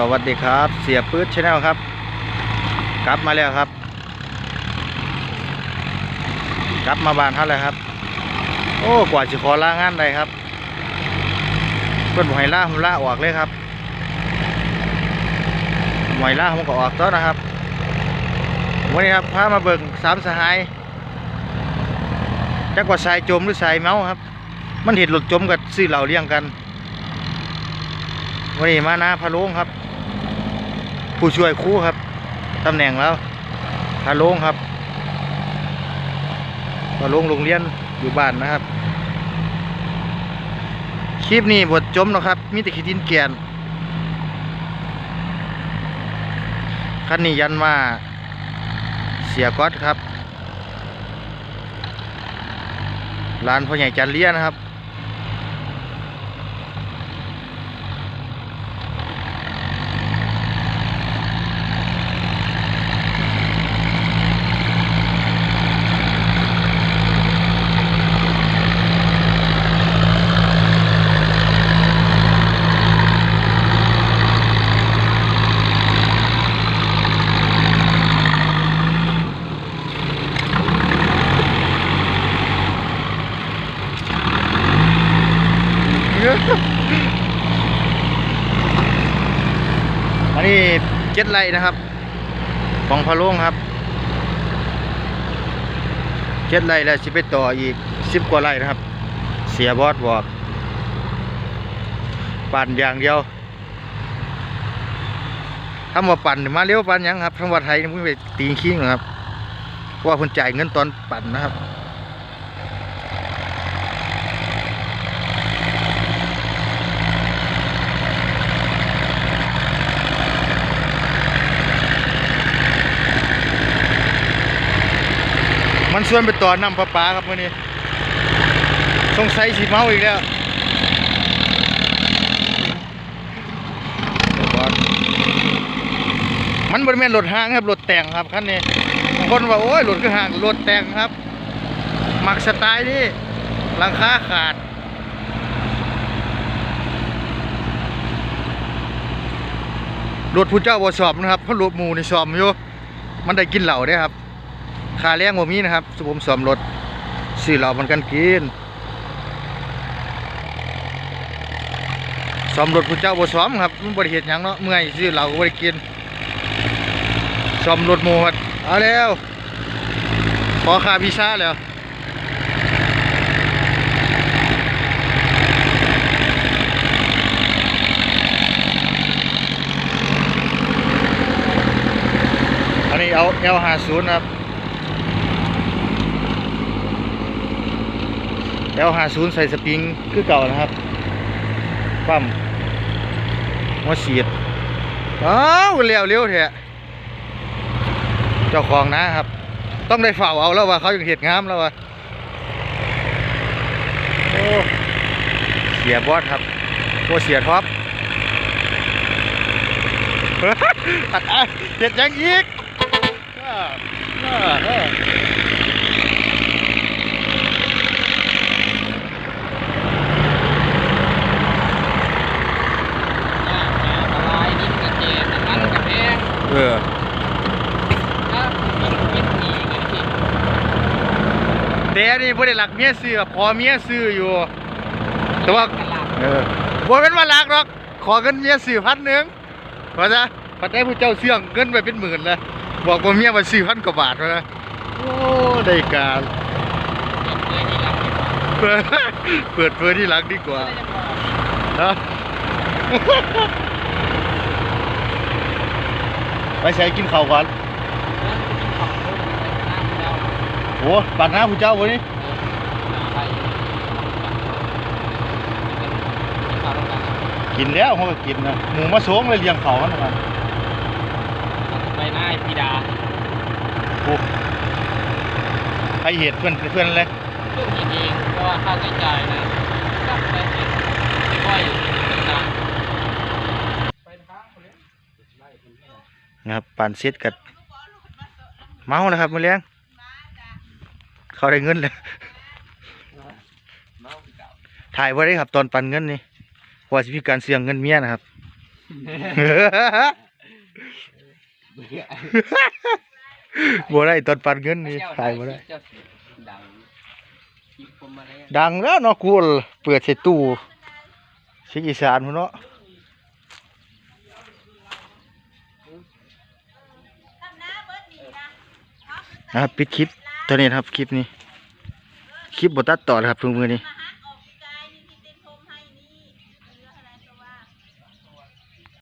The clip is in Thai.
สวัสดีครับ เสียปื๊ดชาแนลครับ กลับมาแล้วครับ กลับมาบ้านท่านแล้วครับ โอ้กว่าจะขอลางานได้ครับเพื่อนบอกให้ล่าผมล่าออกเลยครับหอยล่าผมก็ออกต้นนะครับวันนี้ครับพามาเบิ่งสามสหายจักว่าสายจมหรือสายเมาครับ มันเห็นหลุดจมกับซื้อเหล่าเลี้ยงกันวันนี้มาหน้าพะโล้งครับ ผู้ช่วยครูครับตำแหน่งแล้วพะโลงครับพะโลงโรงเรียนอยู่บ้านนะครับ คลิปนี้บทจมนะครับมีแต่ขีดินแกนคันนี้ยันมาเสียก๊อตครับร้านพ่อใหญ่จันเลียนะครับ อันนี้เจ็ดไร่นะครับ ของพะโล้งครับเจ็ดไร่แล้วสิไปต่ออีกสิบกว่าไร่นะครับ เสียบอสบอกปั่นอย่างเดียวทำว่าปั่นมาเร็วปั่นยังครับทั้งว่าไทยมึงไปตีขี้งครับเพราะว่าคนจ่ายเงินตอนปั่นนะครับ มันชวนไปต่อน้ำประปาครับมื่อนี้สงสัยสีเมาอีกแล้วเดี๋ยวก่อนมันบริเวณรถห้างครับรถแต่งครับคันนี้บางคนว่าโอ้ยรถคือห่างรถแต่งครับ มักสไตล์นี่หลังคาขาดรถผู้เจ้าบ่สอบนะครับเพราะรถหมูในสอบอยู่มันได้กินเหล่าได้ครับ ค่าแรงบ่มีนะครับสผมสอมรถซื้อเหล้ามันกันกินสอมรถผู้เจ้าบ่ซ้อมครับมันบ่ได้เฮ็ดหยังเนาะเมื่อยซื้อเหล้าก็บ่ได้กินสอมรถหมู่ครับเอาแล้วขอค่าวีซ่าแล้วอันนี้เอา L50 ครับ L50 ใส่สปริงคือเก่านะครับปั๊มหัวเสียดอ้าวเร็วเร็วเถอะเจ้าของนะครับ ต้องได้เฝ้าเอาแล้วว่าเขายังเห็ดงามแล้วว่าโอ้เสียบอสครับโอ้เสียท็อปอัดอะเห็ดยังอีกอ่าอ่าอ่า ละลายดินกระเจี๊ยบน้ำมันกระแพง เออถ้ากินกินหนีกันสิแต่อันนี่บ่ได้หลักเมียซื้อพอเมียซื้ออยู่ แต่ว่าตลาดเออบ่เป็นว่าหลักหรอก ขอเงินเมียซื้อพันหนึ่งว่าซะปัดได้ผู้เจ้าเสี่ยงเงินไปเป็นหมื่นเลยบอกว่าเมียมาซื้อพันกว่าบาทว่านะโอ้ได้การเปิดเลยที่หลังดีกว่าเปิดเปิดเผยที่หลักดีกว่าเนาะ ไปใช้กินข้าวก่อนโอ้ปาดหน้าผู้เจ้าวันนี้กินแล้วเขาก็กินนะหมูมาโซงเลยเลี้ยงเขามันนะไปหน้าพีดาโอ้ใครเหตุเพื่อนเพื่อนเลยเรื่องกินเองเพราะว่าค่าใช้จ่ายนะก็ไปเองไม่ค่อยต่างไปทางคนนี้ไล่คน นะครับปานเซ็ตกับเมาแล้วครับมือเลี้ยงเขาได้เงินเลยถ่ายไว้ได้ครับตอนปันเงินนี่ว่าสิมีการเสี่ยงเงินเมียนะครับบ่ได้ตอนปันเงินนี่ขายบ่ได้ดังแล้วเนาะกูเปิดใส่ตู้เสียงอีสานพุ่นเนาะ นะครับปิดคลิปตอนนี้นะครับคลิปนี้ คลิปบตัดต่อครับทุกมือนี้